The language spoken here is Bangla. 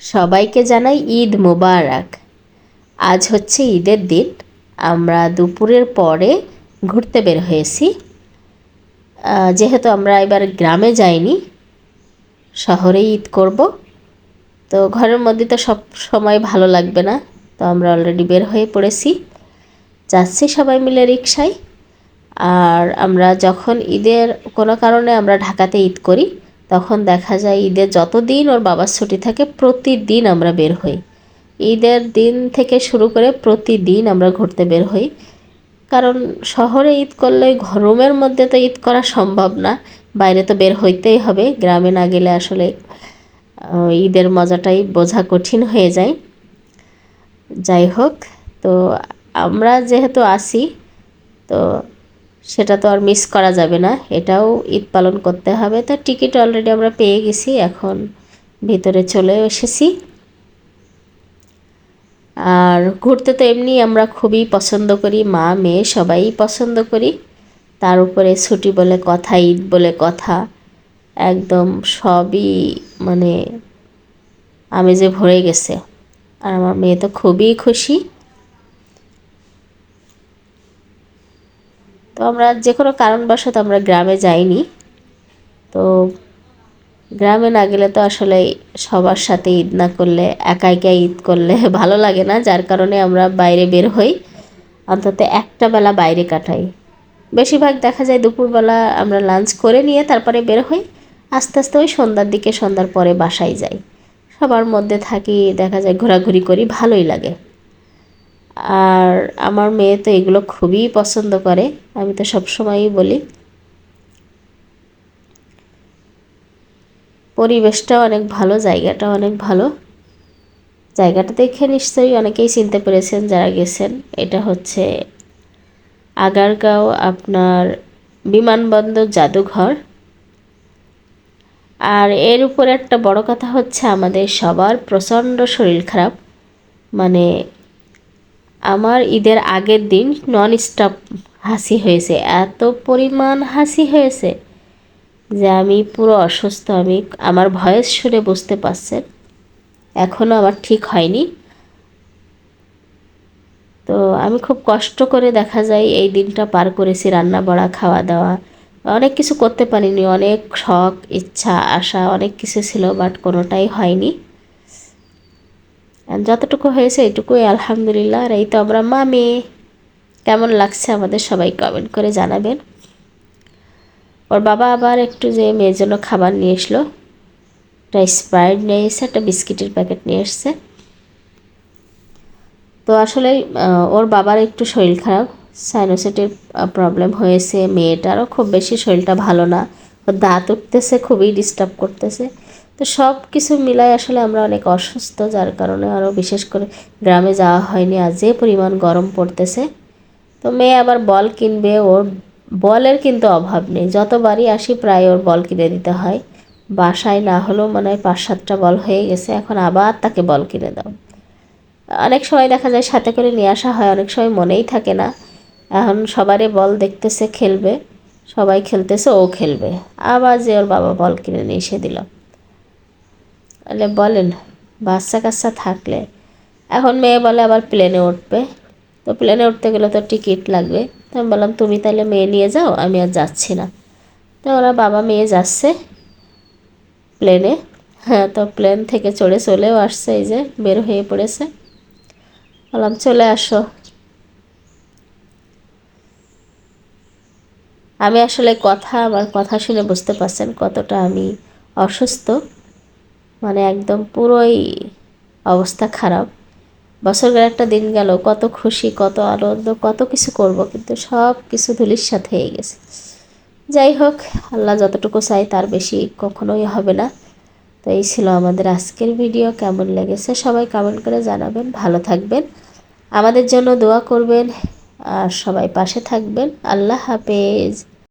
সবাইকে জানাই ঈদ মোবারক। আজ হচ্ছে ঈদের দিন। আমরা দুপুরের পরে ঘুরতে বের হয়েছি। যেহেতু আমরা এবার গ্রামে যাইনি শহরে ঈদ করব। তো ঘরের মধ্যে তো সব সময় ভালো লাগবে না। তো আমরা অলরেডি বের হয়ে পড়েছি। যাচ্ছি সবাই মিলে রিক্সায় আর আমরা যখন ঈদের কোনো কারণে আমরা ঢাকাতে ঈদ করি তখন দেখা যায় ঈদের যতদিন ওর বাবার ছুটি থাকে, প্রতিদিন আমরা বের হই। ঈদের দিন থেকে শুরু করে প্রতিদিন আমরা ঘুরতে বের হই। কারণ শহরে ঈদ করলে রুমের মধ্যে তো ঈদ করা সম্ভব না, বাইরে তো বের হইতেই হবে। গ্রামে না গেলে আসলে ঈদের মজাটাই বোঝা কঠিন হয়ে যায়। যাই হোক, তো আমরা যেহেতু আসি, তো সেটা তো আর মিস করা যাবে না। এটাও ঈদ পালন করতে হবে। তো টিকিট অলরেডি আমরা পেয়ে গেছি, এখন ভিতরে চলে এসেছি। আর ঘুরতে তো এমনি আমরা খুবই পছন্দ করি, মা, মেয়ে সবাই পছন্দ করি। তার উপরে ছুটি বলে কথা, ঈদ বলে কথা, একদম সবই মানে আমেজে ভরে গেছে। আর আমার মেয়ে তো খুবই খুশি। তো আমরা যে কোনো কারণবশত আমরা গ্রামে যাইনি। তো গ্রামে না গেলে তো আসলে সবার সাথে ঈদ না করলে একা একা ঈদ করলে ভালো লাগে না। যার কারণে আমরা বাইরে বের হই, অন্তত একটা বেলা বাইরে কাটাই। বেশিরভাগ দেখা যায় দুপুরবেলা আমরা লাঞ্চ করে নিয়ে তারপরে বের হই। আস্তে আস্তে ওই সন্ধ্যার দিকে সন্ধ্যার পরে বাসায় যাই। সবার মধ্যে থাকি, দেখা যায় ঘোরাঘুরি করি, ভালোই লাগে। আর আমার মেয়ে তো এগুলো খুবই পছন্দ করে, আমি তো সবসময়ই বলি। পরিবেশটাও অনেক ভালো জায়গাটাও অনেক ভালো। জায়গাটা দেখে নিশ্চয়ই অনেকেই চিনতে পেরেছেন যারা গেছেন। এটা হচ্ছে আগারগাঁও আপনার বিমানবন্দর জাদুঘর। আর এর উপরে একটা বড় কথা হচ্ছে, আমাদের সবার প্রচণ্ড শরীর খারাপ। মানে আমার ঈদের আগের দিন নন স্টপ হাসি হয়েছে, এত পরিমাণ হাসি হয়েছে যে আমি পুরো অসুস্থ, আমি আমার ভয়েস শুনে বুঝতে পারছেন এখনও আমার ঠিক হয়নি। তো আমি খুব কষ্ট করে দেখা যায় এই দিনটা পার করেছি রান্না বড়া খাওয়া দাওয়া অনেক কিছু করতে পারিনি, অনেক শখ, ইচ্ছা, আশা, অনেক কিছু ছিল বাট কোনোটাই হয়নি। যতটুকু হয়েছে এইটুকুই আলহামদুলিল্লাহ। আর এই তো আমরা মা মেয়ে কেমন লাগছে আমাদের সবাই কমেন্ট করে জানাবেন। ওর বাবা আবার একটু যে মেয়ের জন্য খাবার নিয়ে এসলো। একটা স্প্রাইট নিয়ে এসে একটা বিস্কিটের প্যাকেট নিয়ে এসছে। তো আসলে ওর বাবার একটু শরীর খারাপ সাইনোসেটের প্রবলেম হয়েছে, মেয়েটারও খুব বেশি শরীরটা ভালো না। ওর দাঁত উঠতেছে, খুবই ডিস্টার্ব করতেছে। তো সব কিছু মিলাই আসলে আমরা অনেক অসুস্থ, যার কারণে আরও বিশেষ করে গ্রামে যাওয়া হয়নি আর যে পরিমাণ গরম পড়তেছে। তো মেয়ে আবার বল কিনবে, ওর বলের কিন্তু অভাব নেই। যতবারই আসি প্রায় ওর বল কিনে দিতে হয়। বাসায় না হলেও মনে হয় পাঁচ সাতটা বল হয়ে গেছে, এখন আবার তাকে বল কিনে দাও। অনেক সময় দেখা যায় সাথে করে নিয়ে আসা হয়, অনেক সময় মনেই থাকে না। এখন সবারই বল দেখতেছে, খেলবে। সবাই খেলতেছে, ও খেলবে। আবার যে ওর বাবা বল কিনে নিয়ে এসে দিল। তাহলে বলেন বাচ্চা কাচ্চা থাকলে। এখন মেয়ে বলে আবার প্লেনে উঠবে। তো প্লেনে উঠতে গেলে তো টিকিট লাগবে। তো আমি বললাম, তুমি তাহলে মেয়ে নিয়ে যাও, আমি আর যাচ্ছি না। তো ওরা বাবা মেয়ে যাচ্ছে প্লেনে হ্যাঁ তো প্লেন থেকে চড়ে চলেও আসছে, এই যে বের হয়ে পড়েছে। বললাম, চলে আসো। আমি আসলে কথা, আমার কথা শুনে বুঝতে পারছেন কতটা আমি অসুস্থ। মানে একদম পুরোই অবস্থা খারাপ। বছরের একটা দিন গেল, কত খুশি, কত আনন্দ, কত কিছু করব, কিন্তু সব কিছু ধুলির সাথে হয়ে গেছে। যাই হোক, আল্লাহ যতটুকু চাই তার বেশি কখনোই হবে না। তো এই ছিল আমাদের আজকের ভিডিও, কেমন লেগেছে সবাই কমেন্ট করে জানাবেন, ভালো থাকবেন। আমাদের জন্য দোয়া করবেন আর সবাই পাশে থাকবেন। আল্লাহ হাফেজ।